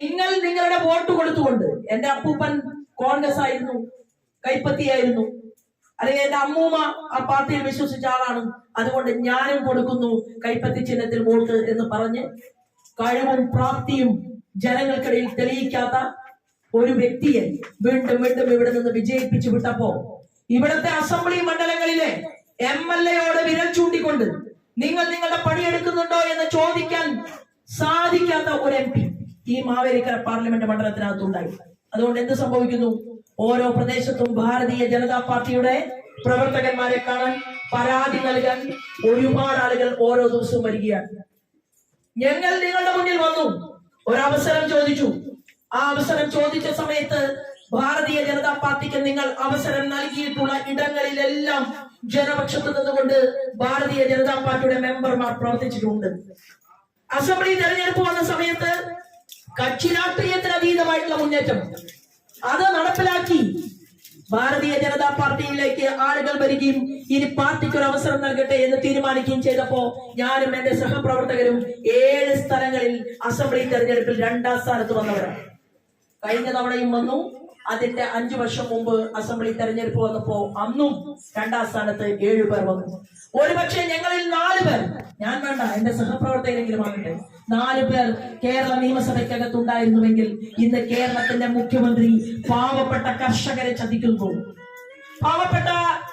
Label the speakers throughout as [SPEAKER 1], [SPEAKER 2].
[SPEAKER 1] നിങ്ങൾ നിങ്ങളുടെ വോട്ട് കൊടുത്തുകൊണ്ട് എന്റെ അപ്പൂപ്പൻ കോൺഗ്രസ് ആയിരുന്നു കൈപ്പത്തിയായിരുന്നു. അല്ലെങ്കിൽ എന്റെ അമ്മൂമ്മ ആ പാർട്ടിയിൽ വിശ്വസിച്ച ആളാണ്. അതുകൊണ്ട് ഞാനും കൊടുക്കുന്നു കൈപ്പത്തി ചിഹ്നത്തിൽ വോട്ട് എന്ന് പറഞ്ഞ് കഴിവും പ്രാപ്തിയും ജനങ്ങൾക്കിടയിൽ തെളിയിക്കാത്ത ഒരു വ്യക്തിയെ വീണ്ടും വീണ്ടും ഇവിടെ നിന്ന് വിജയിപ്പിച്ചു വിട്ടപ്പോ ഇവിടുത്തെ അസംബ്ലി മണ്ഡലങ്ങളിലെ എം എൽ എയോട് വിരൽ ചൂണ്ടിക്കൊണ്ട് നിങ്ങൾ നിങ്ങളുടെ പണിയെടുക്കുന്നുണ്ടോ എന്ന് ചോദിക്കാൻ സാധിക്കാത്ത ഒരു എം പി. ഈ മാവേലിക്കര പാർലമെന്റ് മണ്ഡലത്തിനകത്തുണ്ടായി. അതുകൊണ്ട് എന്ത് സംഭവിക്കുന്നു? ഓരോ പ്രദേശത്തും ഭാരതീയ ജനതാ പാർട്ടിയുടെ പ്രവർത്തകന്മാരെ കാണാൻ പരാതി നൽകാൻ ഒരുപാട് ആളുകൾ ഓരോ ദിവസവും വരികയാണ്. ഞങ്ങൾ നിങ്ങളുടെ മുന്നിൽ വന്നു. ഒരവസരം ചോദിച്ചു. ആ അവസരം ചോദിച്ച സമയത്ത് ഭാരതീയ ജനതാ പാർട്ടിക്ക് നിങ്ങൾ അവസരം നൽകിയിട്ടുള്ള ഇടങ്ങളിലെല്ലാം ജനപക്ഷത്ത് നിന്നുകൊണ്ട് ഭാരതീയ ജനതാ പാർട്ടിയുടെ മെമ്പർമാർ പ്രവർത്തിച്ചിട്ടുണ്ട്. അസംബ്ലി തെരഞ്ഞെടുപ്പ് വന്ന സമയത്ത് കക്ഷി രാഷ്ട്രീയത്തിന് അതീതമായിട്ടുള്ള മുന്നേറ്റം. അത് നടപ്പിലാക്കി ഭാരതീയ ജനതാ പാർട്ടിയിലേക്ക് ആളുകൾ വരികയും ഇനി പാർട്ടിക്ക് ഒരു അവസരം നൽകട്ടെ എന്ന് തീരുമാനിക്കുകയും ചെയ്തപ്പോ ഞാനും എന്റെ സഹപ്രവർത്തകരും ഏഴ് സ്ഥലങ്ങളിൽ അസംബ്ലി തെരഞ്ഞെടുപ്പിൽ രണ്ടാം സ്ഥാനത്ത് വന്നവരാണ്. കഴിഞ്ഞ തവണയും വന്നു. അതിന്റെ അഞ്ചു വർഷം മുമ്പ് അസംബ്ലി തെരഞ്ഞെടുപ്പ് വന്നപ്പോ അന്നും രണ്ടാം സ്ഥാനത്ത് ഏഴു പേർ വന്നു. ഒരുപക്ഷെ ഞങ്ങളിൽ നാല് പേർ ഞാൻ വേണ്ട എന്റെ സഹപ്രവർത്തകരെങ്കിലും ആകട്ടെ. നാല് പേർ കേരള നിയമസഭയ്ക്കകത്തുണ്ടായിരുന്നുവെങ്കിൽ ഇന്ന് കേരളത്തിന്റെ മുഖ്യമന്ത്രി പാവപ്പെട്ട കർഷകരെ ചതിക്കുന്നു. പാവപ്പെട്ട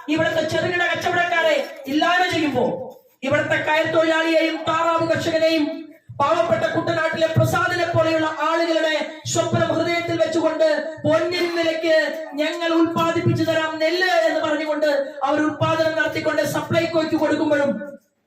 [SPEAKER 1] ഇവിടുത്തെ ചെറുകിട കച്ചവടക്കാരെ ഇല്ലായ്മ ചെയ്യുമ്പോ ഇവിടുത്തെ കയർ തൊഴിലാളിയെയും താറാവ് കർഷകനെയും പാവപ്പെട്ട കുട്ടനാട്ടിലെ പ്രസാദിനെ പോലെയുള്ള ആളുകളുടെ സ്വപ്നം ഹൃദയത്തിൽ വെച്ചുകൊണ്ട് പൊന്നിൻ നിലയ്ക്ക് ഞങ്ങൾ ഉൽപ്പാദിപ്പിച്ചു തരാം നെല്ല് എന്ന് പറഞ്ഞുകൊണ്ട് അവർ ഉൽപാദനം നടത്തിക്കൊണ്ട് സപ്ലൈകോയ്ക്ക് കൊടുക്കുമ്പോഴും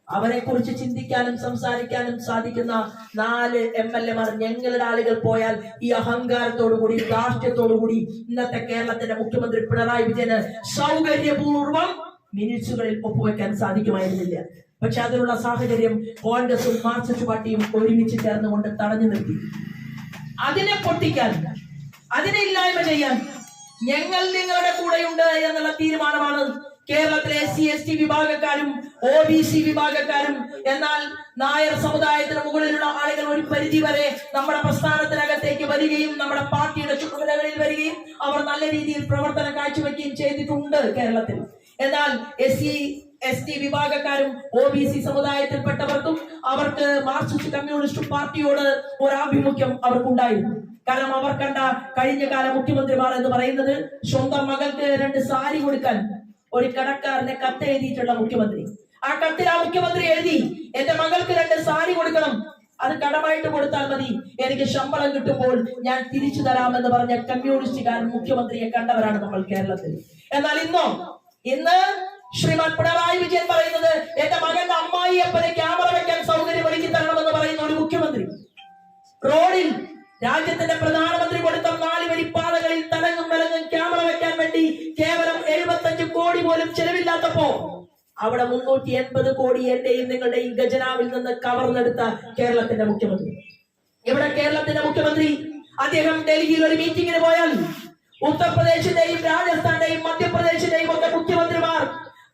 [SPEAKER 1] അവരെ കുറിച്ച് ചിന്തിക്കാനും സംസാരിക്കാനും സാധിക്കുന്ന നാല് എം എൽ എമാർ ഞങ്ങളുടെ ആളുകൾ പോയാൽ ഈ അഹങ്കാരത്തോടുകൂടി രാഷ്ട്രീയത്തോടുകൂടി ഇന്നത്തെ കേരളത്തിന്റെ മുഖ്യമന്ത്രി പിണറായി വിജയന് സൗകര്യപൂർവം മിനിറ്റ്സുകളിൽ ഒപ്പുവെക്കാൻ സാധിക്കുമായിരുന്നില്ല. പക്ഷെ അതിനുള്ള സാഹചര്യം കോൺഗ്രസും മാർക്സിസ്റ്റ് പാർട്ടിയും ഒരുമിച്ച് ചേർന്നുകൊണ്ട് തടഞ്ഞു നിർത്തി. അതിനെ പൊട്ടിക്കാൻ അതിനെ ഇല്ലായ്മ ചെയ്യാൻ ഞങ്ങൾ നിങ്ങളുടെ കൂടെയുണ്ട് എന്നുള്ള തീരുമാനമാണ് കേരളത്തിലെ എസ് സി എസ് ടി വിഭാഗക്കാരും ഒ ബി സി വിഭാഗക്കാരും. എന്നാൽ നായർ സമുദായത്തിന് മുകളിലുള്ള ആളുകൾ ഒരു പരിധി വരെ നമ്മുടെ പ്രസ്ഥാനത്തിനകത്തേക്ക് വരികയും നമ്മുടെ പാർട്ടിയുടെ ചുമതലകളിൽ വരികയും അവർ നല്ല രീതിയിൽ പ്രവർത്തനം കാഴ്ചവെക്കുകയും ചെയ്തിട്ടുണ്ട് കേരളത്തിൽ. എന്നാൽ എസ് സി എസ് ടി വിഭാഗക്കാരും ഒ ബി സി സമുദായത്തിൽപ്പെട്ടവർക്കും അവർക്ക് മാർക്സിസ്റ്റ് കമ്മ്യൂണിസ്റ്റ് പാർട്ടിയോട് ഒരു ആഭിമുഖ്യം അവർക്കുണ്ടായിരുന്നു. കാരണം അവർ കണ്ട കഴിഞ്ഞ കാല മുഖ്യമന്ത്രിമാർ എന്ന് പറയുന്നത് സ്വന്തം മകൾക്ക് രണ്ട് സാരി കൊടുക്കാൻ ഒരു കടക്കാരനെ കത്ത് എഴുതിയിട്ടുള്ള മുഖ്യമന്ത്രി. ആ കത്തിൽ ആ മുഖ്യമന്ത്രി എഴുതി എന്റെ മകൾക്ക് രണ്ട് സാരി കൊടുക്കണം. അത് കടമായിട്ട് കൊടുത്താൽ മതി. എനിക്ക് ശമ്പളം കിട്ടുമ്പോൾ ഞാൻ തിരിച്ചു തരാമെന്ന് പറഞ്ഞ കമ്മ്യൂണിസ്റ്റുകാരൻ മുഖ്യമന്ത്രിയെ കണ്ടവരാണ് നമ്മൾ കേരളത്തിൽ. എന്നാൽ ഇന്നോ ഇന്ന് ശ്രീമാൻ പിണറായി വിജയൻ പറയുന്നത് എന്റെ മകന്റെ അമ്മായി അപ്പനെ ക്യാമറ വെക്കാൻ സൗകര്യം ഒരുക്കി തരണമെന്ന് പറയുന്ന ഒരു മുഖ്യമന്ത്രി. റോഡിൽ രാജ്യത്തിന്റെ പ്രധാനമന്ത്രി കൊടുത്ത നാല് വരിപ്പാതകളിൽ തലങ്ങും വിലങ്ങും ക്യാമറ വെക്കാൻ വേണ്ടി കേവലം എഴുപത്തഞ്ച് കോടി പോലും ചെലവില്ലാത്തപ്പോ അവിടെ മുന്നൂറ്റി എൺപത് കോടി എന്റെയും നിങ്ങളുടെയും ഖജനാവിൽ നിന്ന് കവർന്നെടുത്ത കേരളത്തിന്റെ മുഖ്യമന്ത്രി. ഇവിടെ കേരളത്തിന്റെ മുഖ്യമന്ത്രി? അദ്ദേഹം ഡൽഹിയിൽ ഒരു മീറ്റിംഗിന് പോയാൽ ഉത്തർപ്രദേശിന്റെയും രാജസ്ഥാന്റെയും മധ്യപ്രദേശിന്റെയും ഒക്കെ മുഖ്യമന്ത്രിമാർ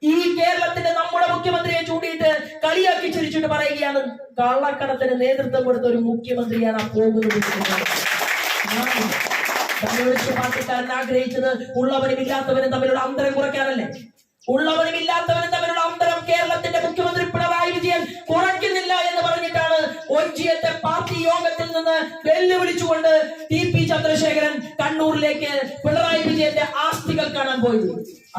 [SPEAKER 1] ഈ കേരളത്തിന്റെ നമ്മുടെ മുഖ്യമന്ത്രിയെ ചൂണ്ടിയിട്ട് കളിയാക്കി ചിരിച്ചിട്ട് പറയുകയാണ് കള്ളക്കടത്തിന് നേതൃത്വം കൊടുത്ത ഒരു മുഖ്യമന്ത്രിയാണ് ആ പോകുന്നത് പാർട്ടിക്കാരൻ ആഗ്രഹിച്ചത് ഉള്ളവരും ഇല്ലാത്തവരും തമ്മിലുള്ള അന്തരം കുറയ്ക്കാനല്ലേ? ഉള്ളവരും ഇല്ലാത്തവരും തമ്മിലുള്ള അന്തരം കേരളത്തിന്റെ മുഖ്യമന്ത്രി പിണറായി വിജയൻ കുറയ്ക്കുന്നില്ല എന്ന് പറഞ്ഞിട്ടാണ് ഒഞ്ചിയത്തെ പാർട്ടി യോഗത്തിൽ നിന്ന് വെല്ലുവിളിച്ചുകൊണ്ട് ടി പി ചന്ദ്രശേഖരൻ കണ്ണൂരിലേക്ക് പിണറായി വിജയന്റെ ആസ്തികൾ കാണാൻ പോയത്.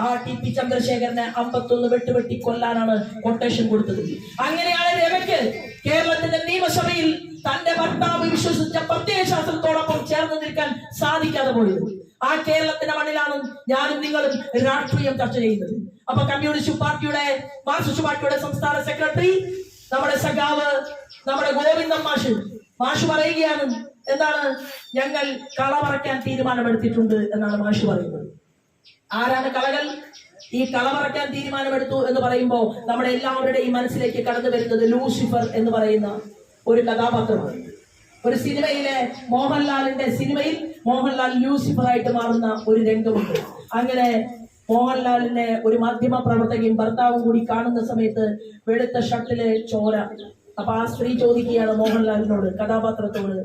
[SPEAKER 1] ആ ടി പി ചന്ദ്രശേഖരനെ അമ്പത്തൊന്ന് വെട്ടുവെട്ടി കൊല്ലാനാണ് കൊട്ടേഷൻ കൊടുത്തത്. അങ്ങനെയാണ് രമയ്ക്ക് കേരളത്തിന്റെ നിയമസഭയിൽ തന്റെ ഭർത്താവ് വിശ്വസിച്ച പ്രത്യയശാസ്ത്രത്തോടൊപ്പം ചേർന്ന് നിൽക്കാൻ സാധിക്കാതെ പോയത്. ആ കേരളത്തിന്റെ മണ്ണിലാണ് ഞാനും നിങ്ങളും രാഷ്ട്രീയം ചർച്ച ചെയ്യുന്നത്. അപ്പൊ കമ്മ്യൂണിസ്റ്റ് പാർട്ടിയുടെ മാർക്സിസ്റ്റ് പാർട്ടിയുടെ സംസ്ഥാന സെക്രട്ടറി നമ്മുടെ സഖാവ് നമ്മുടെ ഗോവിന്ദൻ മാഷ് മാഷ് പറയുകയാണ് എന്താണ് ഞങ്ങൾ കള പറക്കാൻ തീരുമാനമെടുത്തിട്ടുണ്ട് എന്നാണ് മാഷ് പറയുന്നത്. ആരാണ് കളകൾ? ഈ കള പറയ്ക്കാൻ തീരുമാനമെടുത്തു എന്ന് പറയുമ്പോൾ നമ്മുടെ എല്ലാവരുടെയും മനസ്സിലേക്ക് കടന്നു വരുന്നത് ലൂസിഫർ എന്ന് പറയുന്ന ഒരു കഥാപാത്രമാണ്. ഒരു സിനിമയിലെ മോഹൻലാലിന്റെ സിനിമയിൽ മോഹൻലാൽ ലൂസിഫർ ആയിട്ട് മാറുന്ന ഒരു രംഗമുണ്ട്. അങ്ങനെ മോഹൻലാലിനെ ഒരു മാധ്യമ പ്രവർത്തകയും ഭർത്താവും കൂടി കാണുന്ന സമയത്ത് വെളുത്ത ഷട്ടിലെ ചോര. അപ്പൊ ആ സ്ത്രീ ചോദിക്കുകയാണ് മോഹൻലാലിനോട് കഥാപാത്രത്തോട്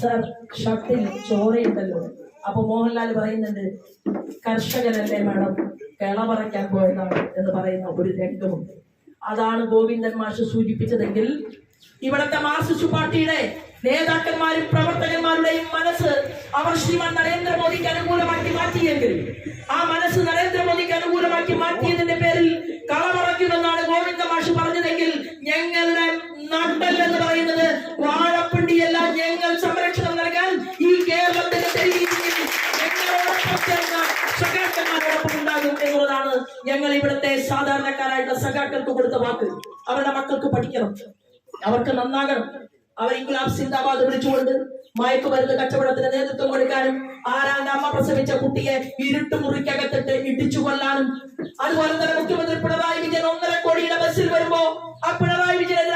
[SPEAKER 1] സർ ഷട്ടിൽ ചോരയുണ്ടല്ലോ. അപ്പൊ മോഹൻലാൽ പറയുന്നുണ്ട് കർഷകനല്ലേ മാഡം? കിള പറിക്കാൻ പോയതാണ് എന്ന് പറയുന്ന ഒരു രംഗമുണ്ട്. അതാണ് ഗോവിന്ദൻ മാഷ് സൂചിപ്പിച്ചതെങ്കിൽ ഇവിടത്തെ മാർസിസ്റ്റ് പാർട്ടിയുടെ നേതാക്കന്മാരും പ്രവർത്തകന്മാരുടെയും മനസ്സ് അവർ ശ്രീമാൻ നരേന്ദ്രമോദിക്ക് അനുകൂലമാക്കി മാറ്റിയെങ്കിൽ ആ മനസ്സ് നരേന്ദ്രമോദിക്ക് അനുകൂലമാക്കി മാറ്റിയതിന്റെ സാധാരണക്കാരായിട്ടുള്ള സഖാക്കൾക്ക് കൊടുത്ത വാക്ക് അവരുടെ മക്കൾക്ക് പഠിക്കണം. അവർക്ക് നന്നാകണം. അവർ ഇൻകുലാബ് സിന്ദാബാദ് വിളിച്ചുകൊണ്ട് മയക്കുമരുന്ന് കച്ചവടത്തിന് നേതൃത്വം കൊടുക്കാനും ആരാന്റെ അമ്മ പ്രസവിച്ച കുട്ടിയെ ഇരുട്ടുമുറിക്കകത്തിട്ട് ഇടിച്ചു കൊല്ലാനും. അതുപോലെ തന്നെ മുഖ്യമന്ത്രി പിണറായി വിജയൻ ഒന്നര കോടിയുടെ ബസ്സിൽ വരുമ്പോ ആ പിണറായി വിജയൻ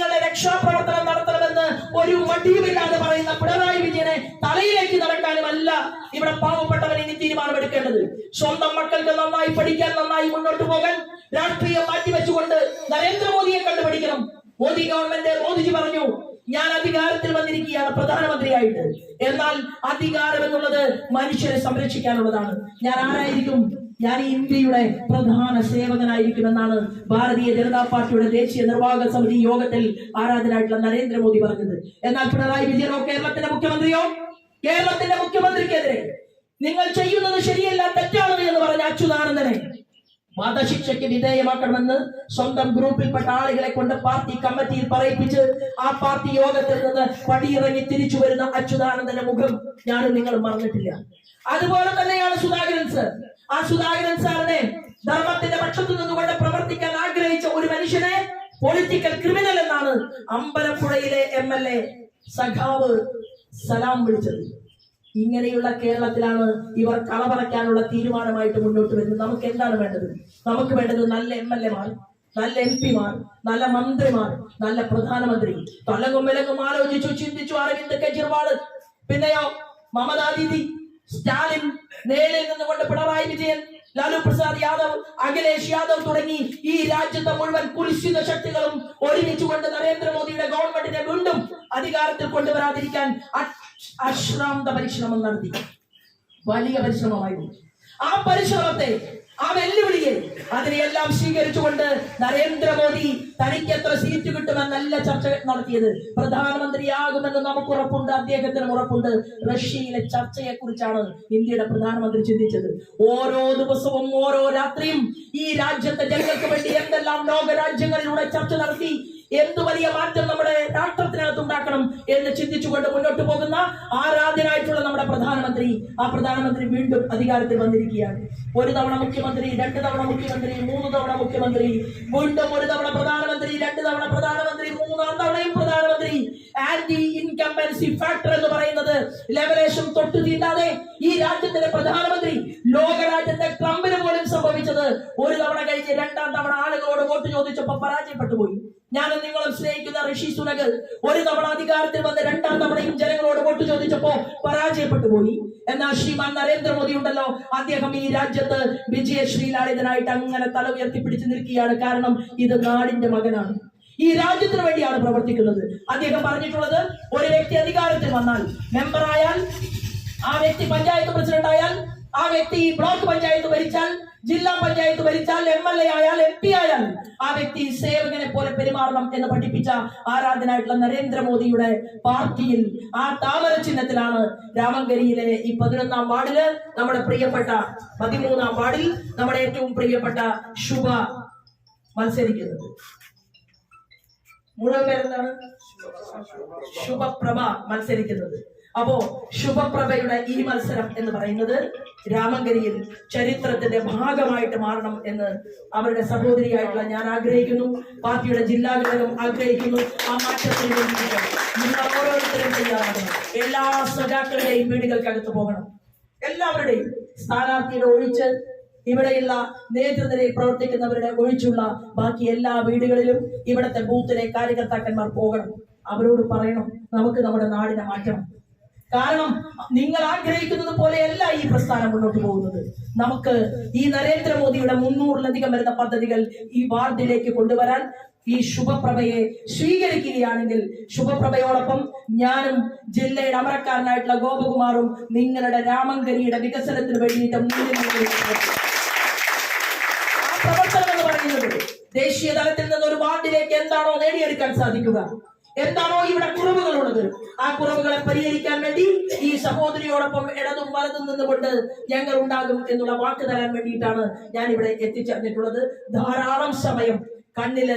[SPEAKER 1] നിങ്ങളുടെ രക്ഷാപ്രവർത്തനം നടത്തണമെന്ന് ഒരു മടിയുമില്ലാതെ പറയുന്ന പിണറായി വിജയനെ തലയിലേക്ക് നടക്കാനുമല്ല ഇവിടെ പാവപ്പെട്ടവൻ ഇനി തീരുമാനമെടുക്കേണ്ടത്. സ്വന്തം മക്കൾക്ക് നന്നായി പഠിക്കാൻ നന്നായി മുന്നോട്ട് പോകാൻ രാഷ്ട്രീയം മാറ്റിവെച്ചുകൊണ്ട് നരേന്ദ്രമോദിയെ കണ്ടുപിടിക്കണം. മോദി ഗവൺമെന്റ് മോദിജി പറഞ്ഞു ഞാൻ അധികാരത്തിൽ വന്നിരിക്കുകയാണ് പ്രധാനമന്ത്രിയായിട്ട്. എന്നാൽ അധികാരം എന്നുള്ളത് മനുഷ്യരെ സംരക്ഷിക്കാനുള്ളതാണ്. ഞാൻ ആരായിരിക്കും? ഞാൻ ഇന്ത്യയുടെ പ്രധാന സേവകനായിരിക്കും എന്നാണ് ഭാരതീയ ജനതാ പാർട്ടിയുടെ ദേശീയ നിർവാഹക സമിതി യോഗത്തിൽ ആരാധനായിട്ടുള്ള നരേന്ദ്രമോദി പറഞ്ഞത്. എന്നാൽ പിണറായി വിജയനോ കേരളത്തിന്റെ മുഖ്യമന്ത്രിയോ? കേരളത്തിന്റെ മുഖ്യമന്ത്രിക്കെതിരെ നിങ്ങൾ ചെയ്യുന്നത് ശരിയല്ല തെറ്റാണ് എന്ന് പറഞ്ഞ അച്യുതാനന്ദനെ വധശിക്ഷയ്ക്ക് വിധേയമാക്കണമെന്ന് സ്വന്തം ഗ്രൂപ്പിൽപ്പെട്ട ആളുകളെ കൊണ്ട് പാർട്ടി കമ്മിറ്റിയിൽ പറയിപ്പിച്ച് ആ പാർട്ടി യോഗത്തിൽ നിന്ന് പടിയിറങ്ങി തിരിച്ചു വരുന്ന അച്യുതാനന്ദന്റെ മുഖം ഞാൻ നിങ്ങൾ മറന്നിട്ടില്ല. അതുപോലെ തന്നെയാണ് സുധാകരൻ സർ. ആ സുധാകരൻ സാറിനെ ധർമ്മത്തിന്റെ പക്ഷത്തു നിന്നുകൊണ്ട് പ്രവർത്തിക്കാൻ ആഗ്രഹിച്ച ഒരു മനുഷ്യനെ പൊളിറ്റിക്കൽ ക്രിമിനൽ എന്നാണ് അമ്പലപ്പുഴയിലെ എം എൽ എ സഖാവ് സലാം വിളിച്ചത്. ഇങ്ങനെയുള്ള കേരളത്തിലാണ് ഇവർ കളപറയ്ക്കാനുള്ള തീരുമാനമായിട്ട് മുന്നോട്ട് വരുന്നത്. നമുക്ക് എന്താണ് വേണ്ടത്? നമുക്ക് വേണ്ടത് നല്ല എം എൽ എമാർ നല്ല എം പിമാർ നല്ല മന്ത്രിമാർ നല്ല പ്രധാനമന്ത്രി. തലകും വിലകും ആലോചിച്ചു ചിന്തിച്ചു അരവിന്ദ് കെജ്രിവാൾ. പിന്നെയോ മമതാ ദീദി സ്റ്റാലിൻ നേരിൽ നിന്നുകൊണ്ട് പിണറായി വിജയൻ ലാലു പ്രസാദ് യാദവ് അഖിലേഷ് യാദവ് തുടങ്ങി ഈ രാജ്യത്തെ മുഴുവൻ കുരിശിത ശക്തികളും ഒരുമിച്ചുകൊണ്ട് നരേന്ദ്രമോദിയുടെ ഗവൺമെന്റിനെ വീണ്ടും അധികാരത്തിൽ കൊണ്ടുവരാതിരിക്കാൻ അശ്രാന്ത പരിശ്രമം നടത്തി. വലിയ പരിശ്രമമായിരുന്നു ആ പരിശ്രമത്തെ ആ വെല്ലുവിളിയെ അതിനെയെല്ലാം സ്വീകരിച്ചുകൊണ്ട് നരേന്ദ്രമോദി തനിക്ക് എത്ര സീറ്റ് കിട്ടുമെന്നല്ല ചർച്ച നടത്തിയത് പ്രധാനമന്ത്രിയാകുമെന്ന് നമുക്ക് ഉറപ്പുണ്ട് അദ്ദേഹത്തിന് ഉറപ്പുണ്ട്. റഷ്യയിലെ ചർച്ചയെ കുറിച്ചാണ് ഇന്ത്യയുടെ പ്രധാനമന്ത്രി ചിന്തിച്ചത്. ഓരോ ദിവസവും ഓരോ രാത്രിയും ഈ രാജ്യത്തെ ജനങ്ങൾക്ക് വേണ്ടി എന്തെല്ലാം ലോക രാജ്യങ്ങളിലൂടെ ചർച്ച നടത്തി എന്ത് വലിയ മാറ്റം നമ്മുടെ രാഷ്ട്രത്തിനകത്ത് ഉണ്ടാക്കണം എന്ന് ചിന്തിച്ചുകൊണ്ട് മുന്നോട്ട് പോകുന്ന ആരാധ്യനായിട്ടുള്ള നമ്മുടെ പ്രധാനമന്ത്രി. ആ പ്രധാനമന്ത്രി വീണ്ടും അധികാരത്തിൽ വന്നിരിക്കുകയാണ്. ഒരു തവണ മുഖ്യമന്ത്രി രണ്ട് തവണ മുഖ്യമന്ത്രി മൂന്ന് തവണ മുഖ്യമന്ത്രി. വീണ്ടും ഒരു തവണ പ്രധാനമന്ത്രി രണ്ട് തവണ പ്രധാനമന്ത്രി മൂന്നാം തവണയും പ്രധാനമന്ത്രി. ആന്റി ഇൻകംബൻസി ഫാക്ടർ എന്ന് പറയുന്നത് ലെവലേഷൻ തൊട്ടു തീണ്ടാതെ ഈ രാജ്യത്തിന്റെ പ്രധാനമന്ത്രി ലോകരാജ്യത്തെ ട്രംപിന് പോലും സംഭവിച്ചത് ഒരു തവണ കഴിഞ്ഞ് രണ്ടാം തവണ ആളുകളോട് വോട്ട് ചോദിച്ചപ്പോ പരാജയപ്പെട്ടു പോയി. ഞാനും നിങ്ങളും സ്നേഹിക്കുന്ന ഋഷി സുനകൾ ഒരു തവണ അധികാരത്തിൽ വന്ന് രണ്ടാം തവണയും ജനങ്ങളോട് വോട്ട് ചോദിച്ചപ്പോ പരാജയപ്പെട്ടു പോയി. എന്നാൽ ശ്രീമാൻ നരേന്ദ്രമോദി ഉണ്ടല്ലോ അദ്ദേഹം ഈ രാജ്യത്ത് വിജയശ്രീലാളിതനായിട്ട് അങ്ങനെ തല ഉയർത്തിപ്പിടിച്ച് നിൽക്കുകയാണ്. കാരണം ഇത് നാടിന്റെ മകനാണ്. ഈ രാജ്യത്തിന് വേണ്ടിയാണ് പ്രവർത്തിക്കുന്നത്. അദ്ദേഹം പറഞ്ഞിട്ടുള്ളത് ഒരു വ്യക്തി അധികാരത്തിൽ വന്നാൽ മെമ്പർ ആയാൽ ആ വ്യക്തി പഞ്ചായത്ത് പ്രസിഡന്റ് ആയാൽ ആ വ്യക്തി ബ്ലോക്ക് പഞ്ചായത്ത് ഭരിച്ചാൽ ജില്ലാ പഞ്ചായത്ത് ഭരിച്ചാൽ എം എൽ എ ആയാൽ എം പി ആയാൽ ആ വ്യക്തി സേവകനെ പോലെ പെരുമാറണം എന്ന് പഠിപ്പിച്ച ആരാധനായിട്ടുള്ള നരേന്ദ്രമോദിയുടെ പാർട്ടിയിൽ ആ താമര ചിഹ്നത്തിലാണ് രാമങ്കരിയിലെ ഈ പതിനൊന്നാം വാർഡിൽ നമ്മുടെ പ്രിയപ്പെട്ട പതിമൂന്നാം വാർഡിൽ നമ്മുടെ ഏറ്റവും പ്രിയപ്പെട്ട ശുഭ മത്സരിക്കുന്നത്. മുഴുവൻ പേരെന്താണ്? ശുഭപ്രഭ മത്സരിക്കുന്നത്. അപ്പോ ശുഭപ്രഭയുടെ ഈ മത്സരം എന്ന് പറയുന്നത് രാമങ്കരിയിൽ ചരിത്രത്തിന്റെ ഭാഗമായിട്ട് മാറണം എന്ന് അവരുടെ സഹോദരിയായിട്ടുള്ള ഞാൻ ആഗ്രഹിക്കുന്നു. പാർട്ടിയുടെ ജില്ലാ ഘടകം ആഗ്രഹിക്കുന്നു. ആ മാറ്റത്തിന് നിങ്ങൾ ഓരോരുത്തരും തയ്യാറാകണം. എല്ലാ സഖാക്കളുടെയും വീടുകൾക്കകത്ത് പോകണം. എല്ലാവരുടെയും സ്ഥാനാർത്ഥിയുടെ ഒഴിച്ച് ഇവിടെയുള്ള നേതൃനിരയിൽ പ്രവർത്തിക്കുന്നവരുടെ ഒഴിച്ചുള്ള ബാക്കി എല്ലാ വീടുകളിലും ഇവിടുത്തെ ബൂത്തിലെ കാര്യകർത്താക്കന്മാർ പോകണം. അവരോട് പറയണം നമുക്ക് നമ്മുടെ നാടിനെ മാറ്റണം. കാരണം നിങ്ങൾ ആഗ്രഹിക്കുന്നത് പോലെയല്ല ഈ പ്രസ്ഥാനം മുന്നോട്ട് പോകുന്നത്. നമുക്ക് ഈ നരേന്ദ്രമോദിയുടെ മുന്നൂറിലധികം വരുന്ന പദ്ധതികൾ ഈ വാർഡിലേക്ക് കൊണ്ടുവരാൻ ഈ ശുഭപ്രഭയെ സ്വീകരിക്കുകയാണെങ്കിൽ ശുഭപ്രഭയോടൊപ്പം ഞാനും ജില്ലയുടെ അമരക്കാരനായിട്ടുള്ള ഗോപകുമാറും നിങ്ങളുടെ രാമങ്കരിയുടെ വികസനത്തിന് വേണ്ടിയിട്ട് മുന്നിൽ ദേശീയ തലത്തിൽ നിന്ന് ഒരു വാർഡിലേക്ക് എന്താണോ നേടിയെടുക്കാൻ സാധിക്കുക? എന്താണോ ഇവിടെ കുറവുകളുള്ളത്? ആ കുറവുകളെ പരിഹരിക്കാൻ വേണ്ടി ഈ സഹോദരിയോടൊപ്പം ഇടതും വലതും നിന്നുകൊണ്ട് ഞങ്ങൾ ഉണ്ടാകും എന്നുള്ള വാക്ക് തരാൻ വേണ്ടിയിട്ടാണ് ഞാൻ ഇവിടെ എത്തിച്ചേർന്നിട്ടുള്ളത്. ധാരാളം സമയം കണ്ണിൽ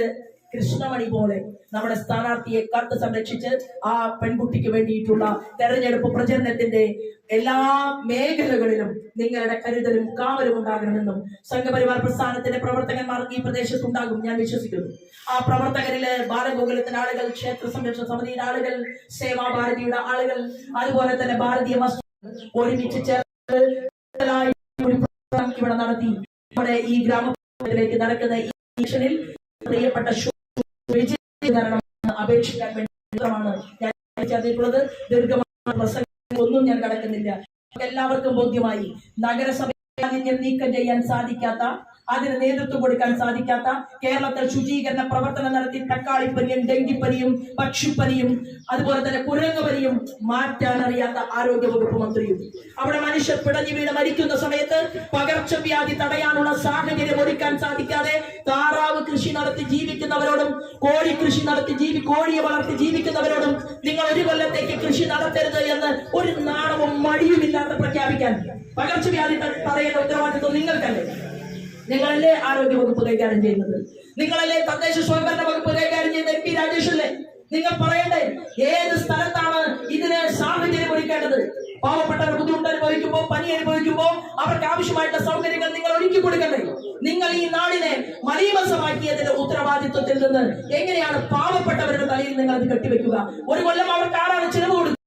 [SPEAKER 1] കൃഷ്ണമണി പോലെ നമ്മുടെ സ്ഥാനാർത്ഥിയെ കാത്തു സംരക്ഷിച്ച് ആ പെൺകുട്ടിക്ക് വേണ്ടിയിട്ടുള്ള തെരഞ്ഞെടുപ്പ് പ്രചരണത്തിന്റെ എല്ലാ മേഖലകളിലും നിങ്ങളുടെ കരുതലും കാവലും ഉണ്ടാകണമെന്നും സംഘപരിവാർ പ്രസ്ഥാനത്തിന്റെ പ്രവർത്തകന്മാർ ഈ പ്രദേശത്ത് ഉണ്ടാകും ഞാൻ വിശ്വസിക്കുന്നു. ആ പ്രവർത്തകരിൽ ബാലഗോകുലത്തിന്റെ ആളുകൾ ക്ഷേത്ര സംരക്ഷണ സമിതിയുടെ ആളുകൾ സേവാഭാരതിയുടെ ആളുകൾ അതുപോലെ തന്നെ ഭാരതീയ ഒരുമിച്ച് പ്രവർത്തനം ഇവിടെ നടത്തി. നമ്മുടെ ഈ ഗ്രാമത്തിലേക്ക് നടക്കുന്ന ഈ പ്രിയപ്പെട്ട അപേക്ഷിക്കാൻ വേണ്ടി മാത്രമാണ് ഞാൻ ചേർന്നിട്ടുള്ളത് ദീർഘമായ പ്രസംഗം ഒന്നും ഞാൻ കടക്കുന്നില്ല. എല്ലാവർക്കും ബോധ്യമായി നഗരസഭ നീക്കം ചെയ്യാൻ സാധിക്കാത്ത അതിന് നേതൃത്വം കൊടുക്കാൻ സാധിക്കാത്ത കേരളത്തിൽ ശുചീകരണ പ്രവർത്തനം നടത്തി തക്കാളിപ്പനിയും ഡെങ്കിപ്പനിയും പക്ഷിപ്പനിയും അതുപോലെ തന്നെ കുരങ്ങുപനിയും മാറ്റാൻ അറിയാത്ത ആരോഗ്യ വകുപ്പ് മന്ത്രിയും അവിടെ മനുഷ്യർ പിടഞ്ഞു വീണ് മരിക്കുന്ന സമയത്ത് പകർച്ചവ്യാധി തടയാനുള്ള സാഹചര്യം ഒരുക്കാൻ സാധിക്കാതെ താറാവ് കൃഷി നടത്തി ജീവിക്കുന്നവരോടും കോഴി കൃഷി നടത്തി ജീവി കോഴിയെ വളർത്തി ജീവിക്കുന്നവരോടും നിങ്ങൾ ഒരു കൊല്ലത്തേക്ക് കൃഷി നടത്തരുത് എന്ന് ഒരു നാണവും മടിയുമില്ലാതെ പ്രഖ്യാപിക്കാൻ പകർച്ചവ്യാധി തടയേണ്ട ഉത്തരവാദിത്വം നിങ്ങൾക്കല്ലേ? നിങ്ങളല്ലേ ആരോഗ്യ വകുപ്പ് കൈകാര്യം ചെയ്യുന്നത്? നിങ്ങളല്ലേ തദ്ദേശ സ്വയംഭരണ വകുപ്പ് കൈകാര്യം ചെയ്യുന്ന എം പി രാജേഷ് അല്ലേ? നിങ്ങൾ പറയണ്ടേ ഏത് സ്ഥലത്താണ് ഇതിന് സാഹചര്യം ഒരുക്കേണ്ടത്? പാവപ്പെട്ടവർ ബുദ്ധിമുട്ട് അനുഭവിക്കുമ്പോൾ പനി അനുഭവിക്കുമ്പോൾ അവർക്ക് ആവശ്യമായിട്ടുള്ള സൗകര്യങ്ങൾ നിങ്ങൾ ഒരുക്കി കൊടുക്കണ്ടേ? നിങ്ങൾ ഈ നാടിനെ മലീമസമാക്കിയതിന്റെ ഉത്തരവാദിത്വത്തിൽ നിന്ന് എങ്ങനെയാണ് പാവപ്പെട്ടവരുടെ തലയിൽ നിങ്ങൾ അത് കെട്ടിവെക്കുക? ഒരു കൊല്ലം അവർക്ക് ആരാണ് ചിലവ് കൊടുക്കുക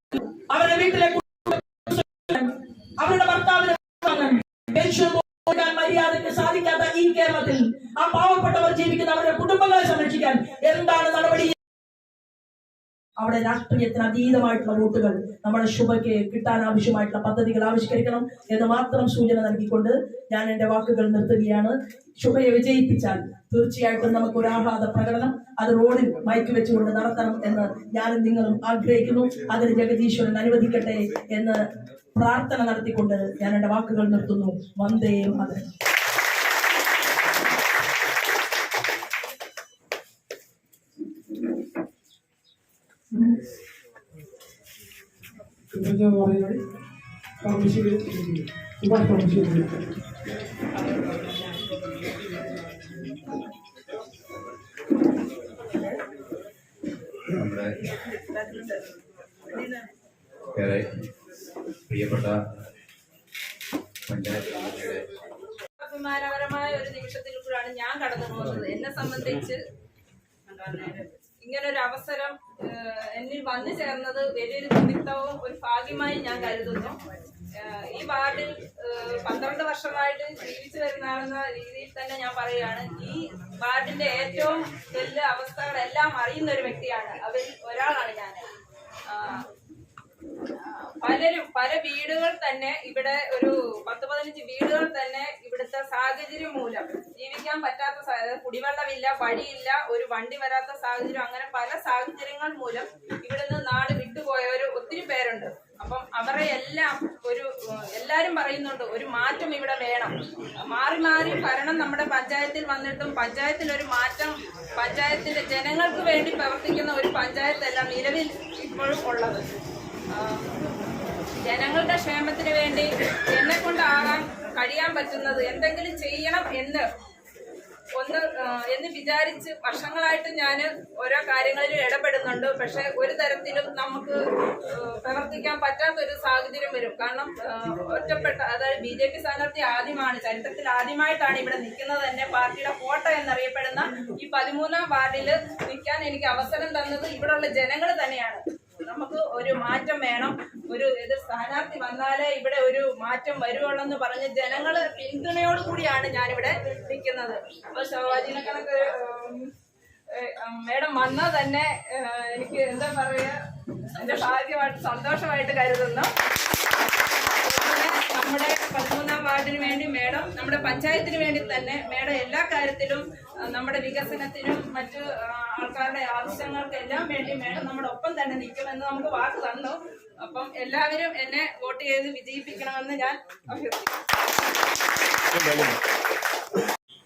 [SPEAKER 1] അവരുടെ വീട്ടിലെ അവരുടെ ഭർത്താവിനെ പെൻഷൻ ഈ കേരളത്തിൽ ആ പാവപ്പെട്ടവർ ജീവിക്കുന്ന അവരുടെ കുടുംബങ്ങളെ സംരക്ഷിക്കാൻ എന്താണ് നടപടി? അവിടെ രാഷ്ട്രീയത്തിന് അതീതമായിട്ടുള്ള വോട്ടുകൾ നമ്മുടെ ശുഭയ്ക്ക് കിട്ടാൻ ആവശ്യമായിട്ടുള്ള പദ്ധതികൾ ആവിഷ്കരിക്കണം എന്ന് മാത്രം സൂചന നൽകിക്കൊണ്ട് ഞാൻ എന്റെ വാക്കുകൾ നിർത്തുകയാണ്. ശുഭയെ വിജയിപ്പിച്ചാൽ തീർച്ചയായിട്ടും നമുക്ക് ഒരു ആഹ്ലാദ പ്രകടനം അത് റോഡിൽ മയക്കി വെച്ചുകൊണ്ട് നടത്തണം എന്ന് ഞാനും നിങ്ങളും ആഗ്രഹിക്കുന്നു. അതിന് ജഗദീശ്വരൻ അനുവദിക്കട്ടെ എന്ന് പ്രാർത്ഥന നടത്തിക്കൊണ്ട് ഞാൻ എന്റെ വാക്കുകൾ നിർത്തുന്നു. വന്ദേ മാതരം.
[SPEAKER 2] പറമ്പിശ്ശേരി സുഭാഷ് പറമ്പിശ്ശേരി
[SPEAKER 3] നമ്മുടെ ഏറെ പ്രിയപ്പെട്ട പഞ്ചായത്ത്
[SPEAKER 4] അഭിമാനകരമായ ഒരു നിമിഷത്തിൽ കൂടെയാണ് ഞാൻ കടന്നു പോകുന്നത് എന്നെ സംബന്ധിച്ച് ഇങ്ങനെ ഒരു അവസരം എന്നിൽ വന്നു ചേർന്നത് വലിയൊരു നിമിത്തവും ഒരു ഭാഗ്യമായി ഞാൻ കരുതുന്നു. ഈ വാർഡിൽ പന്ത്രണ്ട് വർഷമായിട്ട് ജീവിച്ചു വരുന്ന രീതിയിൽ തന്നെ ഞാൻ പറയുകയാണ്. ഈ വാർഡിന്റെ ഏറ്റവും വലിയ അവസ്ഥകളെല്ലാം അറിയുന്ന ഒരു വ്യക്തിയാണ് അവരിൽ ഒരാളാണ് ഞാൻ. പലരും പല വീടുകൾ തന്നെ ഇവിടെ ഒരു പത്ത് പതിനഞ്ച് വീടുകൾ തന്നെ ഇവിടുത്തെ സാഹചര്യം മൂലം ജീവിക്കാൻ പറ്റാത്ത കുടിവെള്ളമില്ല വഴിയില്ല ഒരു വണ്ടി വരാത്ത സാഹചര്യം അങ്ങനെ പല സാഹചര്യങ്ങൾ മൂലം ഇവിടുന്ന് നാട് വിട്ടുപോയവർ ഒത്തിരി പേരുണ്ട്. അപ്പം അവരെ എല്ലാം ഒരു എല്ലാരും പറയുന്നുണ്ട് ഒരു മാറ്റം ഇവിടെ വേണം. മാറി മാറി ഭരണം നമ്മുടെ പഞ്ചായത്തിൽ വന്നിട്ടും പഞ്ചായത്തിൽ ഒരു മാറ്റം പഞ്ചായത്തിന്റെ ജനങ്ങൾക്ക് വേണ്ടി പ്രവർത്തിക്കുന്ന ഒരു പഞ്ചായത്തല്ല നിലവിൽ ഇപ്പോഴും ഉള്ളത്. ക്ഷേമത്തിന് വേണ്ടി എന്നെ കൊണ്ടാകാൻ കഴിയാൻ പറ്റുന്നത് എന്തെങ്കിലും ചെയ്യണം എന്ന് ഒന്ന് എന്ന് വിചാരിച്ച് വർഷങ്ങളായിട്ട് ഞാൻ ഓരോ കാര്യങ്ങളിലും ഇടപെടുന്നുണ്ട്. പക്ഷെ ഒരു തരത്തിലും നമുക്ക് പ്രവർത്തിക്കാൻ പറ്റാത്ത ഒരു സാഹചര്യം വരും. കാരണം ഒറ്റപ്പെട്ട അതായത് ബി ജെ പി സ്ഥാനാർത്ഥി ആദ്യമാണ്. ചരിത്രത്തിൽ ആദ്യമായിട്ടാണ് ഇവിടെ നിൽക്കുന്നത് തന്നെ പാർട്ടിയുടെ കോട്ട എന്നറിയപ്പെടുന്ന ഈ പതിമൂന്നാം വാർഡിൽ നിൽക്കാൻ എനിക്ക് അവസരം തന്നത് ഇവിടെയുള്ള ജനങ്ങൾ തന്നെയാണ്. നമുക്ക് ഒരു മാറ്റം വേണം. ഒരു എതിർ സ്ഥാനാർത്ഥി വന്നാലേ ഇവിടെ ഒരു മാറ്റം വരുവുള്ളെന്ന് പറഞ്ഞ് ജനങ്ങൾ പിന്തുണയോട് കൂടിയാണ് ഞാനിവിടെ നിൽക്കുന്നത്. അപ്പൊ ശോഭാജിനക്കണക്ക് മേഡം വന്നാൽ തന്നെ എനിക്ക് എന്താ പറയാ എന്റെ ഭാഗ്യമായിട്ട് സന്തോഷമായിട്ട് കരുതുന്നു. നമ്മുടെ പതിമൂന്നാം വാർഡിന് വേണ്ടി മേഡം നമ്മുടെ പഞ്ചായത്തിന് വേണ്ടി തന്നെ മേഡം എല്ലാ കാര്യത്തിലും നമ്മുടെ വികസനത്തിനും മറ്റു ആൾക്കാരുടെ ആവശ്യങ്ങൾക്കെല്ലാം വേണ്ടി മേഡം നമ്മുടെ ഒപ്പം തന്നെ നിൽക്കുമെന്ന് നമുക്ക് വാക്ക് തന്നു. അപ്പം എല്ലാവരും എന്നെ വോട്ട് ചെയ്ത് വിജയിപ്പിക്കണമെന്ന് ഞാൻ അഭ്യർത്ഥിക്കുന്നു.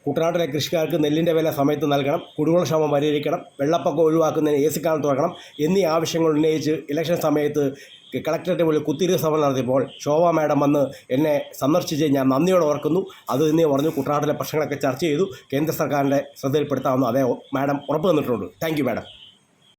[SPEAKER 5] കുട്ടനാട്ടിലെ കൃഷിക്കാർക്ക് നെല്ലിന്റെ വില സമയത്ത് നൽകണം കുടിവെള്ളക്ഷാമം പരിഹരിക്കണം വെള്ളപ്പൊക്കം ഒഴിവാക്കുന്നതിന് എ സി കാലം തുറക്കണം എന്നീ ആവശ്യങ്ങൾ ഉന്നയിച്ച് ഇലക്ഷൻ സമയത്ത് കളക്ടറേറ്റ് മുന്നിൽ കുത്തിരി സമരം നടത്തിയപ്പോൾ ശോഭ മാഡം വന്ന് എന്നെ സന്ദർശിച്ച് ഞാൻ നന്ദിയോടെ ഓർക്കുന്നു. അത് തന്നെ പറഞ്ഞു കുട്ടനാട്ടിലെ പ്രശ്നങ്ങളൊക്കെ ചർച്ച ചെയ്തു. കേന്ദ്ര സർക്കാരിന്റെ ശ്രദ്ധയിൽപ്പെടുത്താമെന്ന് അതേ മാഡം ഉറപ്പ് തന്നിട്ടുണ്ട്. Thank you madam.